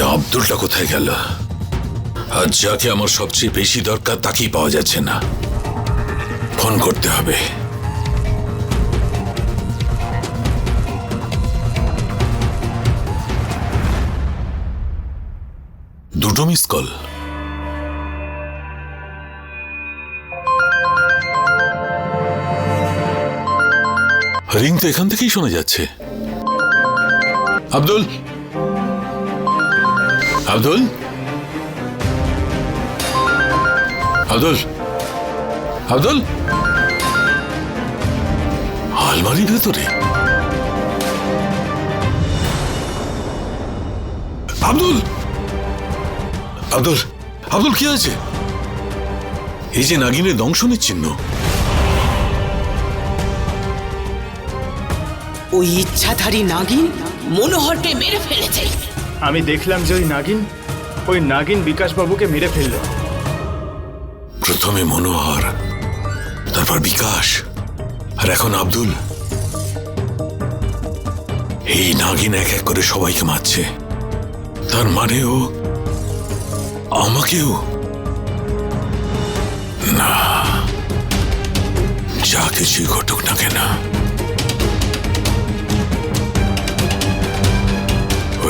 আব্দুলটা কোথায় গেল? আজ যাকে আমার সবচেয়ে বেশি দরকার তাকেই পাওয়া যাচ্ছে না। ফোন করতে হবে। দুটো মিস কল। রিং তো এখান থেকেই শোনা যাচ্ছে। আব্দুল! আব্দুল? আব্দুল? আব্দুল? আলমারির ভেতরে? আব্দুল? আব্দুল আব্দুল, কি আছে এই যে নাগিনের দংশনের চিহ্ন। ওই ইচ্ছাধারী নাগিন মনোহরকে মেরে ফেলেছে। আমি দেখলাম যে ওই নাগিন ওই নাগিন বিকাশবাবুকে মেরে ফেলল। প্রথমে মনোহর, তারপর বিকাশ, আর এখন আব্দুল। এই নাগিন এক এক করে সবাইকে মারছে। তার মানে ও আমাকেও? না যা কিছুই ঘটুক না কেন।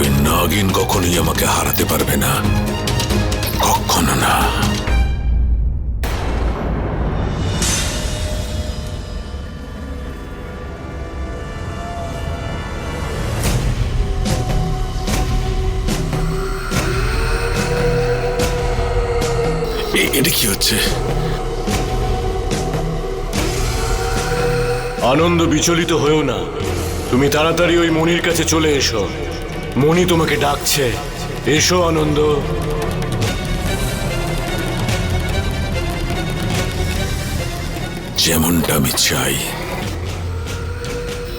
ওই নাগিন কখনোই আমাকে হারাতে পারবে না। কখনো না। এটা কি হচ্ছে? আনন্দ বিচলিত হয়েও না। তুমি তাড়াতাড়ি ওই মনির কাছে চলে এসো। মণি তোমাকে ডাকছে। এসো, আনন্দ। যেমনটা আমি চাই,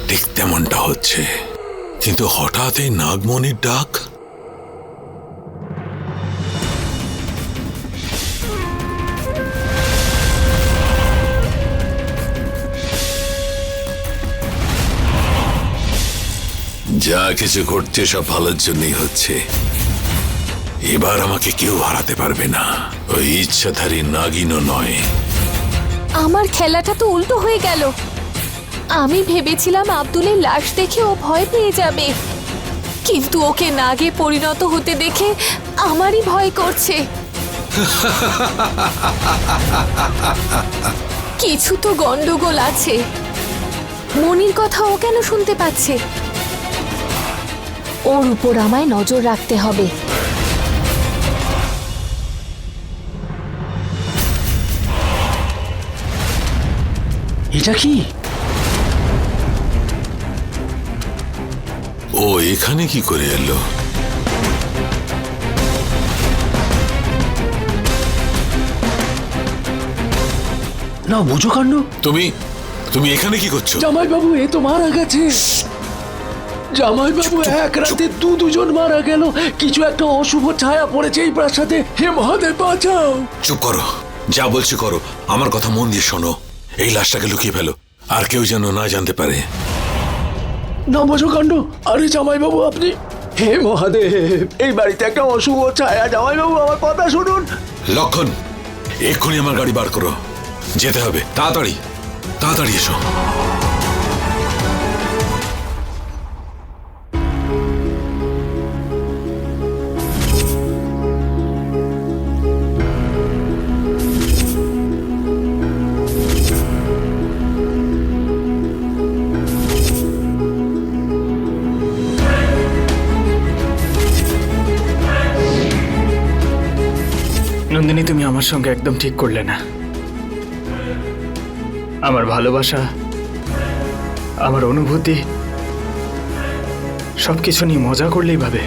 ঠিক তেমনটা হচ্ছে। কিন্তু হঠাৎ এই নাগমণির ডাক যা কিছু ঘটছে সব ভালোর জন্যই হচ্ছে। এবার আমাকে কেউ হারাতে পারবে না। ওই ইচ্ছাধারী নাগিনও নয়। আমার খেলাটা তো উল্টো হয়ে গেল। আমি ভেবেছিলাম আব্দুলের লাশ দেখে ও ভয় পেয়ে যাবে। কিন্তু ওকে নাগে পরিণত হতে দেখে আমারই ভয় করছে। কিছু তো গন্ডগোল আছে। মনির কথা ও কেন শুনতে পাচ্ছে? ওর উপর আমায় নজর রাখতে হবে। এটা কি? ও এখানে কি করে এলো? না বুঝো কাণ্ড। তুমি তুমি এখানে কি করছ? জামাই বাবু এ তো মারা গেছে। জামাইবাবু এক। রাতে দু দুজন মারা গেল। কিছু একটা অশুভ ছায়া পড়েছে এই প্রাসাদে। হে মহাদেব বাঁচাও। চুপ করো। যা বলছি করো। আমার কথা মন দিয়ে শোনো। এই লাশটাকে লুকিয়ে ফেলো। আর কেউ যেন না জানতে পারে। না বুঝো কাণ্ড। আরে জামাইবাবু আপনি হে মহাদেব এই বাড়িতে একটা অশুভ ছায়া। জামাইবাবু আমার কথা শুনুন। লক্ষণ এক্ষুনি আমার গাড়ি বার করো। যেতে হবে। তাড়াতাড়ি। তাড়াতাড়ি এসো। আমার সঙ্গে একদম ঠিক করলে না। আমার ভালোবাসা, আমার অনুভূতি সব কিছু নিয়ে মজা করলেই ভাবে।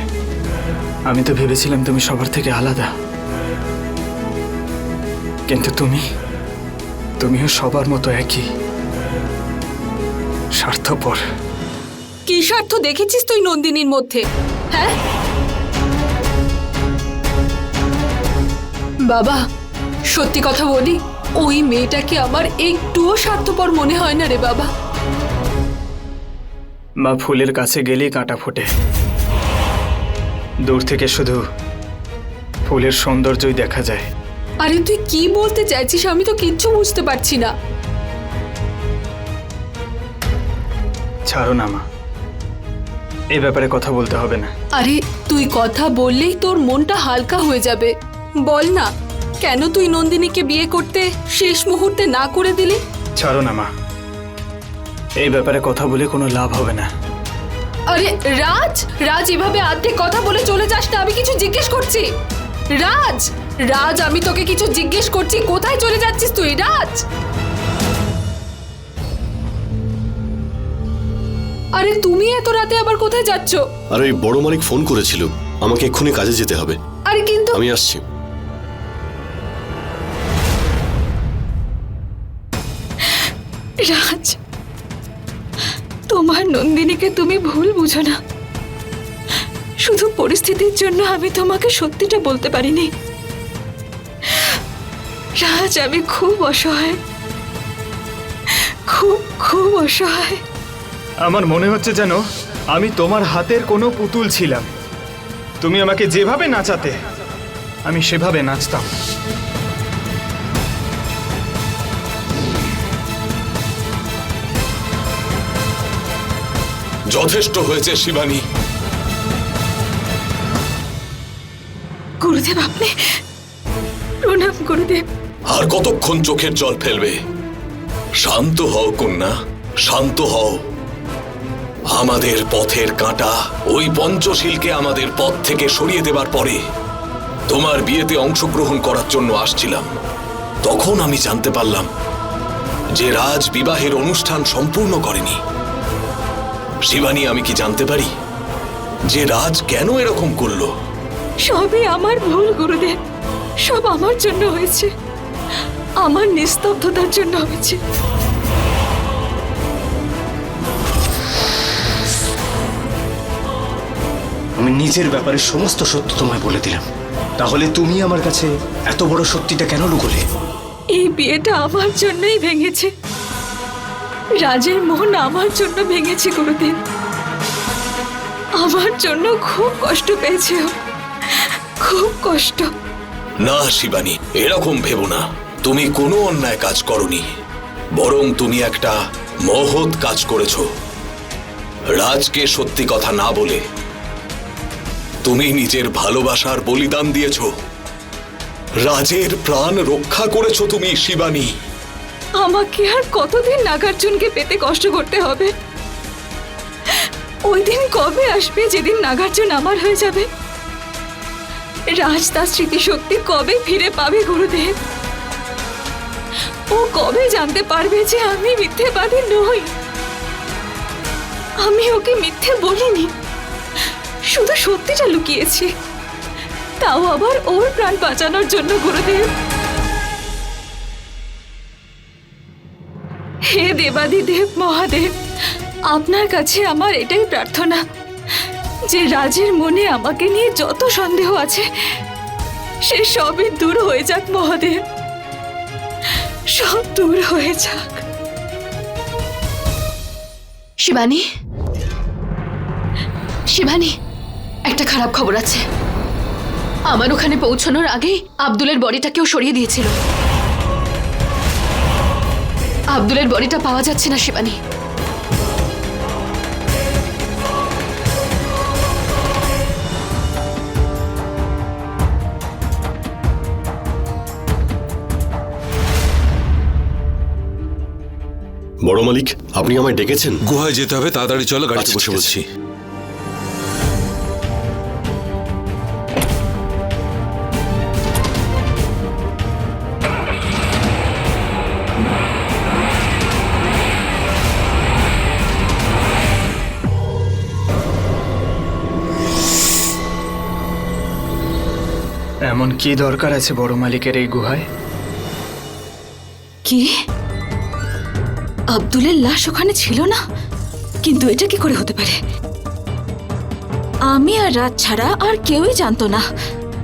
আমি তো ভেবেছিলাম তুমি সবার থেকে আলাদা। কিন্তু তুমি, তুমিও সবার মতো একই। স্বার্থপর। কি স্বার্থ দেখেছিস তুই নন্দিনীর মধ্যে হ্যাঁ? বাবা সত্যি কথা বলি ওই মেয়েটাকে আমার একটুও স্বার্থপর মনে হয় না রে বাবা। মা ফুলের কাছে গেলেই কাঁটা ফোটে। দূর থেকে শুধু ফুলের সৌন্দর্যই দেখা যায়। আরে তুই কি বলতে চাইছিস আমি তো কিচ্ছু বুঝতে পারছি না। ছাড়ো না মা এ ব্যাপারে কথা বলতে হবে না। আরে তুই কথা বললেই তোর মনটা হালকা হয়ে যাবে। বল না কেন তুই নন্দিনীকে বিয়ে করতে শেষ মুহূর্তে না করে দিলি? ছাড়ো না মা। এই ব্যাপারে কথা বলে কোনো লাভ হবে না। আরে রাজ! রাজ এভাবে আর্ধেক কথা বলে চলে যাস না আমি কিছু জিজ্ঞেস করছি। রাজ! রাজ আমি তোকে কিছু জিজ্ঞেস করছি কোথায় চলে যাচ্ছিস তুই? রাজ! আরে তুমি এত রাতে আবার কোথায় যাচ্ছ? আর ওই বড় মালিক ফোন করেছিল। আমাকে এক্ষুনি কাজে যেতে হবে। আরে কিন্তু আমি আসছি। রাজ, তোমার নন্দিনীকে তুমি ভুল বুঝো না। শুধু পরিস্থিতির জন্য আমি তোমাকে সত্যিটা বলতে পারিনি। রাজ, আমি খুব অসহায়। খুব খুব অসহায়। আমার মনে হচ্ছে যেন আমি তোমার হাতের কোনো পুতুল ছিলাম। তুমি আমাকে যেভাবে নাচাতে, আমি সেভাবে নাচতাম। যথেষ্ট হয়েছে শিবানী। গুরুদেব আপনি প্রণাম গুরুদেব। আর কতক্ষণ চোখের জল ফেলবে? শান্ত হও কন্যা শান্ত হও। আমাদের পথের কাঁটা ওই পঞ্চশীলকে আমাদের পথ থেকে সরিয়ে দেবার পরে তোমার বিয়েতে অংশগ্রহণ করার জন্য আসছিলাম। তখন আমি জানতে পারলাম যে রাজ বিবাহের অনুষ্ঠান সম্পূর্ণ করেনি। শিবানী আমি কি জানতে পারি যে রাজ কেন এরকম করল? সবই আমার ভুল গুরুদেব। সব আমার জন্য হয়েছে। আমার নিস্তব্ধতার জন্য হয়েছে। আমি নিজের ব্যাপারে সমস্ত সত্য তোমায় বলে দিলাম। তাহলে তুমি আমার কাছে এত বড় সত্যিটা কেন লুকোলে? এই বিয়েটা আমার জন্যই ভেঙেছে। রাজের মন আমার জন্য ভেঙেছে গুরুদেব আমার জন্য খুব কষ্ট পেয়েছে খুব কষ্ট। না শিবানী, এরকম ভেবো না। তুমি কোনো অন্যায় কাজ করনি। বরং তুমি একটা মহৎ কাজ করেছ। রাজকে সত্যি কথা না বলে তুমি নিজের ভালোবাসার বলিদান দিয়েছ। রাজের প্রাণ রক্ষা করেছ তুমি, শিবানী। আমাকে আর কতদিন নাগার্জুনকে পেতে কষ্ট করতে হবে? ওই দিন কবে আসবে যেদিন নাগার্জুন আমার হয়ে যাবে? রাজ তার স্মৃতিশক্তি কবে ফিরে পাবে গুরুদেব? ও কবে জানতে পারবে যে আমি মিথ্যে মিথ্যেবাদী নই? আমি ওকে মিথ্যে বলিনি। শুধু সত্যিটা লুকিয়েছি। তাও আবার ওর প্রাণ বাঁচানোর জন্য, গুরুদেব। হে দেবাদিদেব মহাদেব, আপনার কাছে আমার এটাই প্রার্থনা, যে রাজের মনে আমাকে নিয়ে যত সন্দেহ আছে, সে সবই দূর হয়ে যাক মহাদেব। সব দূর হয়ে যাক। শিবানী? শিবানী, একটা খারাপ খবর আছে। আমার ওখানে পৌঁছানোর আগেই আব্দুলের বডিটা কেউ সরিয়ে দিয়েছিল। আব্দুলের বডিটা পাওয়া যাচ্ছে না শিবানী। বড় মালিক আপনি আমায় ডেকেছেন? গুহায় যেতে হবে তাড়াতাড়ি চলো গাড়িতে আচ্ছা, বসে বলছি। এমন কি দরকার আছে বড় মালিকের এই গুহায়? কি? আব্দুলের লাশ ওখানে ছিল না? কিন্তু এটা কি করে হতে পারে? আমি আর রাত ছাড়া আর কেউই জানতো না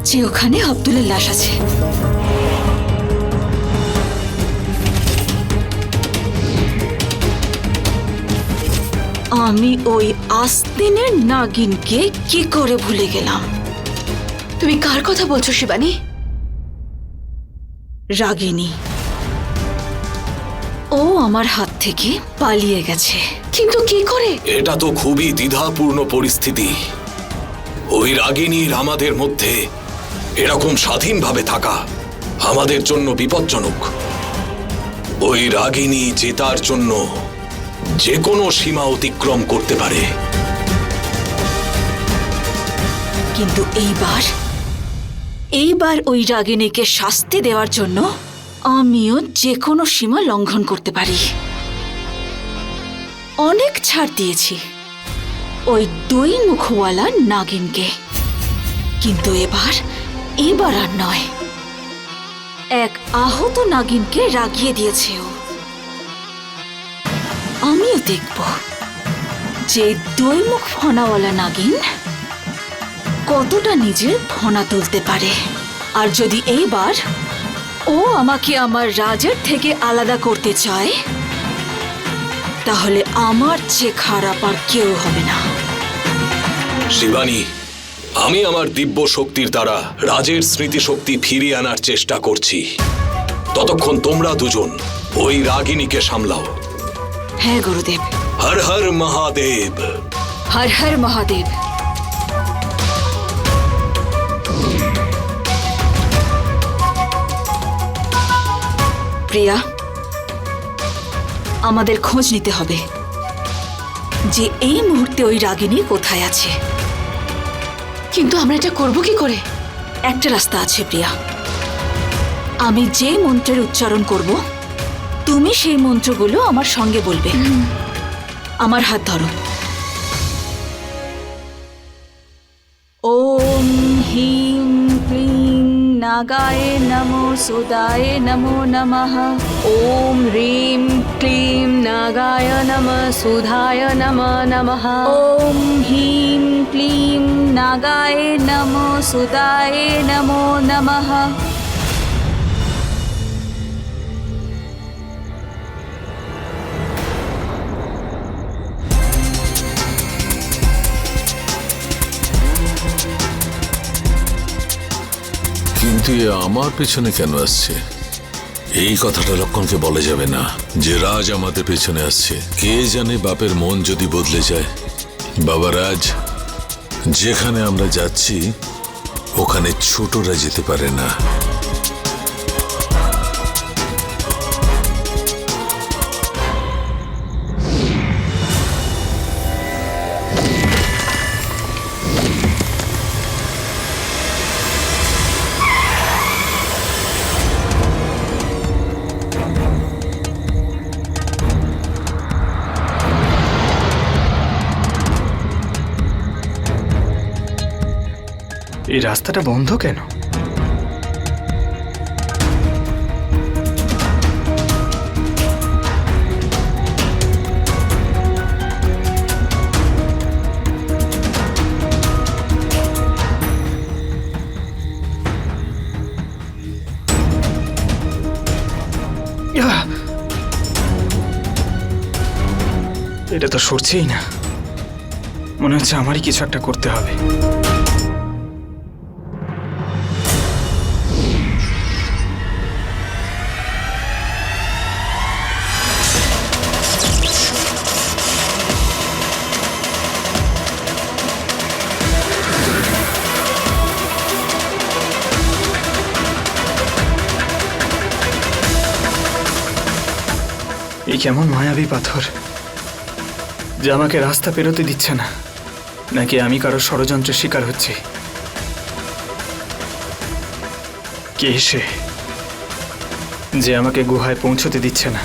যে ওখানে আব্দুলের লাশ আছে। আমি ওই আস্তিনের নাগিনকে কি করে ভুলে গেলাম? তুমি কার কথা বলছো শিবানী? রাগিনী। ও আমার হাত থেকে পালিয়ে গেছে। কিন্তু কি করে? এটা তো খুবই দ্বিধাপূর্ণ পরিস্থিতি। ওই রাগিনীর আমাদের মধ্যে এরকম স্বাধীনভাবে থাকা আমাদের জন্য বিপজ্জনক। ওই রাগিনী জেতার জন্য যে কোনো সীমা অতিক্রম করতে পারে। কিন্তু এইবার এইবার ওই রাগিনীকে শাস্তি দেওয়ার জন্য আমিও যে কোনো সীমা লঙ্ঘন করতে পারি। অনেক ছাড় দিয়েছি ওই দুই মুখওয়ালা নাগিনকে। কিন্তু এবার এবার আর নয়। এক আহত নাগিনকে রাগিয়ে দিয়েছে ও। আমিও দেখব যে দুই মুখ ফনাওয়ালা নাগিন কতটা নিজের ফনা তুলতে পারে? আর যদি এইবার ও আমাকে আমার রাজের থেকে আলাদা করতে চায় তাহলে আমার চেয়ে খারাপ আর কেউ হবে না। শিবানী আমি আমার দিব্য শক্তির দ্বারা রাজের স্মৃতিশক্তি ফিরিয়ে আনার চেষ্টা করছি। ততক্ষণ তোমরা দুজন ওই রাগিনীকে সামলাও। হ্যাঁ গুরুদেব। হর হর মহাদেব। হর হর মহাদেব। প্রিয়া আমাদের খোঁজ নিতে হবে যে এই মুহূর্তে ওই রাগিনী কোথায় আছে। কিন্তু আমরা এটা করব কি করে? একটা রাস্তা আছে প্রিয়া। আমি যে মন্ত্রের উচ্চারণ করব তুমি সেই মন্ত্রগুলো আমার সঙ্গে বলবে। আমার হাত ধরো। नागाय नमो सुदाय नमो नमः। ॐ ह्रीं क्लीं नागाय नमः सुधाय नमो नमः। ॐ ह्रीं क्लीं नागाय नमो सुदाय नमो नमः। কিন্তু এ আমার পেছনে কেন আসছে? এই কথাটা লক্ষণকে বলা যাবে না যে রাজ আমাদের পেছনে আসছে। কে জানে বাপের মন যদি বদলে যায়। বাবা রাজ, যেখানে আমরা যাচ্ছি, ওখানে ছোটরা যেতে পারে না। এই রাস্তাটা বন্ধ কেন? এটা তো সরছেই না। মনে হচ্ছে আমারই কিছু একটা করতে হবে। কেমন মায়াবী পাথর যে আমাকে রাস্তা পেরোতে দিচ্ছে না, নাকি আমি কারও ষড়যন্ত্রের শিকার হচ্ছি? কে সে যে আমাকে গুহায় পৌঁছতে দিচ্ছে না?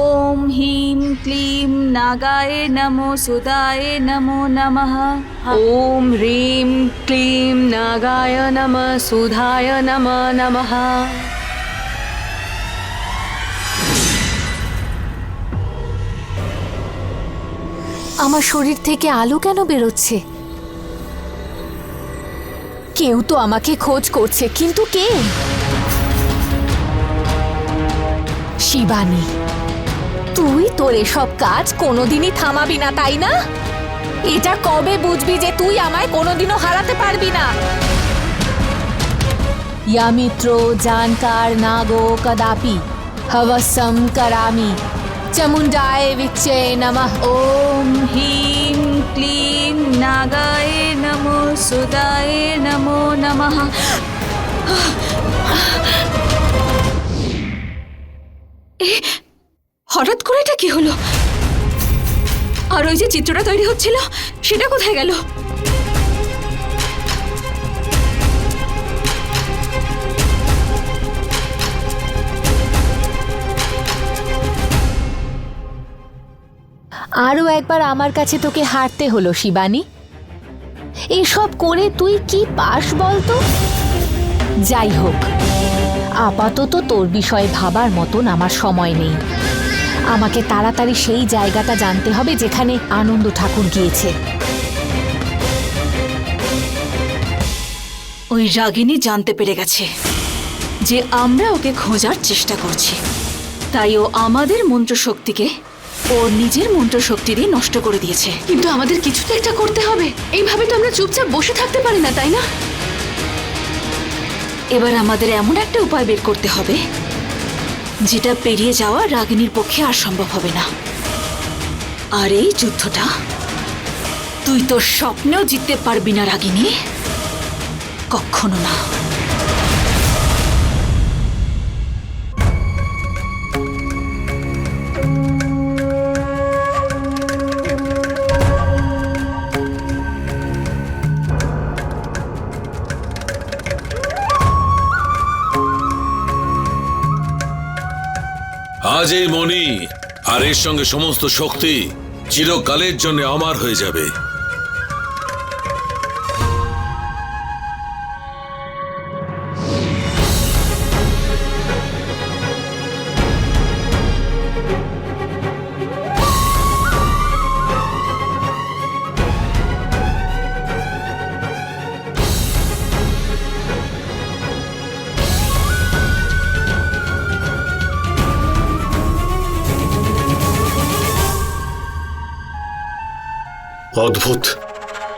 ওম হিং ক্লিং নাগায় নমো সুদায় নমো নমঃ। ওম হ্রিম ক্লিম নাগায় নম সুধায় নম নমঃ। আমার শরীর থেকে আলো কেন বেরোচ্ছে? কেউ তো আমাকে খোঁজ করছে, কিন্তু কে? শিবানী, তুই তোর এসব কাজ কোনোদিনই থামাবি না, তাই না? এটা কবে বুঝবি যে তুই আমায় কোনোদিনও হারাতে পারবি না? ইয়ামিত্র জানকার নাগো কদাপি, হবসম করামি। চামুন্ডায় বিচ্ছে নমঃ ওম হিম ক্লিম নাগায় নমো সুদায় নমো নমঃ হঠাৎ করে এটা কি হলো? আর ওই যে চিত্রটা তৈরি হচ্ছিল সেটা কোথায় গেল? আরও একবার আমার কাছে তোকে হারতে হলো, শিবানী। এসব করে তুই কি পাস বলতো যাই হোক, আপাতত তোর বিষয়ে ভাবার মতন আমার সময় নেই। আমাকে তাড়াতাড়ি সেই জায়গাটা জানতে হবে যেখানে আনন্দ ঠাকুর গিয়েছে। ওই রাগিনী জানতে পেরে গেছে যে আমরা ওকে খোঁজার চেষ্টা করছি। তাই ও আমাদের মন্ত্র ওর নিজের মন্ত্র শক্তি দিয়ে নষ্ট করে দিয়েছে। কিন্তু আমাদের কিছু তো একটা করতে হবে। এইভাবে তো আমরা চুপচাপ বসে থাকতে পারি না, তাই না? এবার আমাদের এমন একটা উপায় বের করতে হবে, যেটা পেরিয়ে যাওয়া রাগিনীর পক্ষে আর সম্ভব হবে না। আর এই যুদ্ধটা তুই তোর স্বপ্নেও জিততে পারবি না, রাগিনী। কখনো না। আজ এই মণি আর এর সঙ্গে সমস্ত শক্তি চিরকালের জন্য আমার হয়ে যাবে। অদ্ভুত।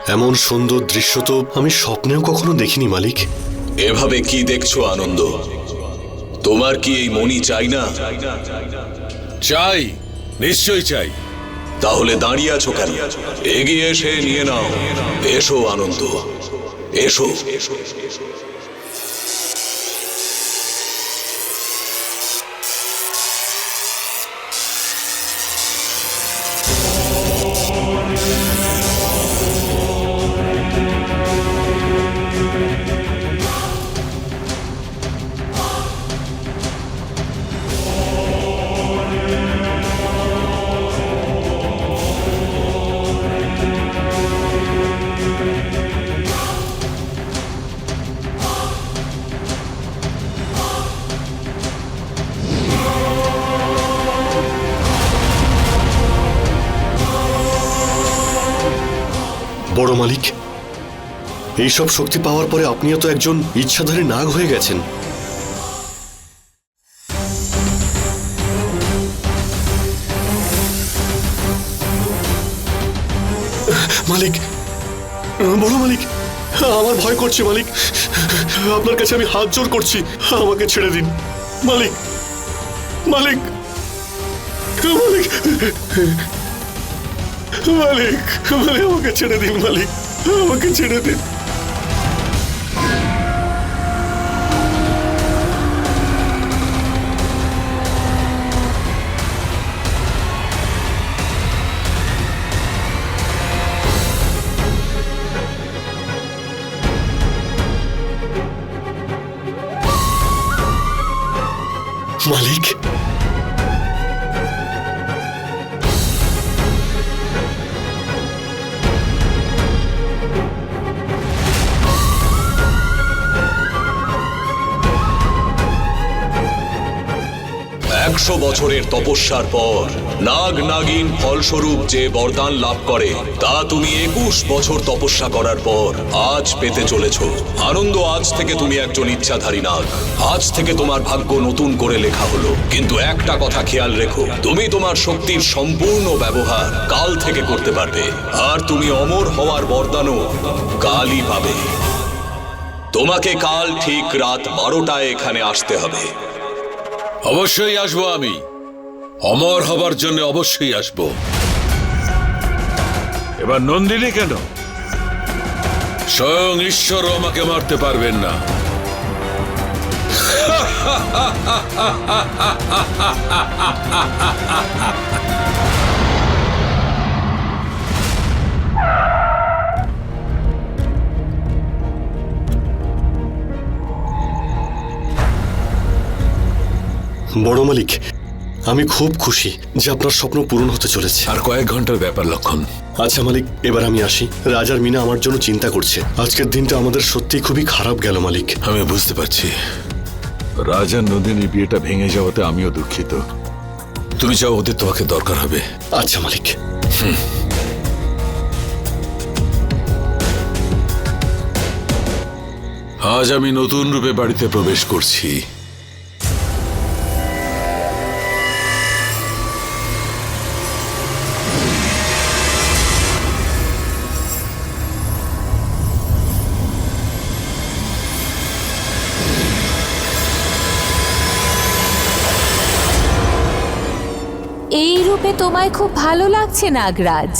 এমন সুন্দর দৃশ্য তো আমি স্বপ্নেও কখনো দেখিনি মালিক। এভাবে কি দেখছ আনন্দ? তোমার কি এই মনি চাই না? চাই নিশ্চয়ই চাই। তাহলে দাঁড়িয়ে আছো কেন? এগিয়ে এসে নিয়ে নাও। এসো আনন্দ। এসো। বড় মালিক। এইসব শক্তি পাওয়ার পরে আপনিও তো একজন ইচ্ছাধারী নাগ হয়ে গেছেন। মালিক, বড় মালিক, আমার ভয় করছে মালিক। আপনার কাছে আমি হাত জোর করছি, আমাকে ছেড়ে দিন। মালিক মালিক মালিক মালিক মালিক আমাকে ছেড়ে দিন মালিক আমাকে ছেড়ে দিন। বছরের তপস্যার পর, নাগ নাগিন ফলস্বরূপ যে বরদান লাভ করে, তা তুমি একুশ বছর তপস্যা করার পর আজ পেতে চলেছ। আনন্দ আজ থেকে তুমি একজন ইচ্ছাধারী নাগ। আজ থেকে তোমার ভাগ্য নতুন করে লেখা হলো। কিন্তু একটা কথা খেয়াল রেখো, তুমি তোমার শক্তির সম্পূর্ণ ব্যবহার কাল থেকে করতে পারবে। আর তুমি অমর হওয়ার বরদানও কালই পাবে। তোমাকে কাল ঠিক রাত বারোটায় এখানে আসতে হবে। অবশ্যই আসব আমি। অমর হবার জন্য অবশ্যই আসব। এবার নন্দিনী কেন? স্বয়ং ঈশ্বর আমাকে মারতে পারবেন না। বড় মালিক আমি খুব খুশি যে আপনার স্বপ্ন পূরণ হতে চলেছে। আর কয়েক ঘণ্টার ব্যাপার লক্ষণ। আচ্ছা মালিক এবার আমি আসি। রাজার মিনা আমার জন্য চিন্তা করছে। আজকের দিনটা আমাদের সত্যি খুবই খারাপ গেল মালিক। আমি বুঝতে পারছি। রাজা নন্দিনী বিয়েটা ভেঙে যাওয়াতে আমিও দুঃখিত। তুমি যাও ওদের তোমাকে দরকার হবে। আচ্ছা মালিক। আজ আমি নতুন রূপে বাড়িতে প্রবেশ করছি। তোমায় খুব ভালো লাগছে নাগরাজ।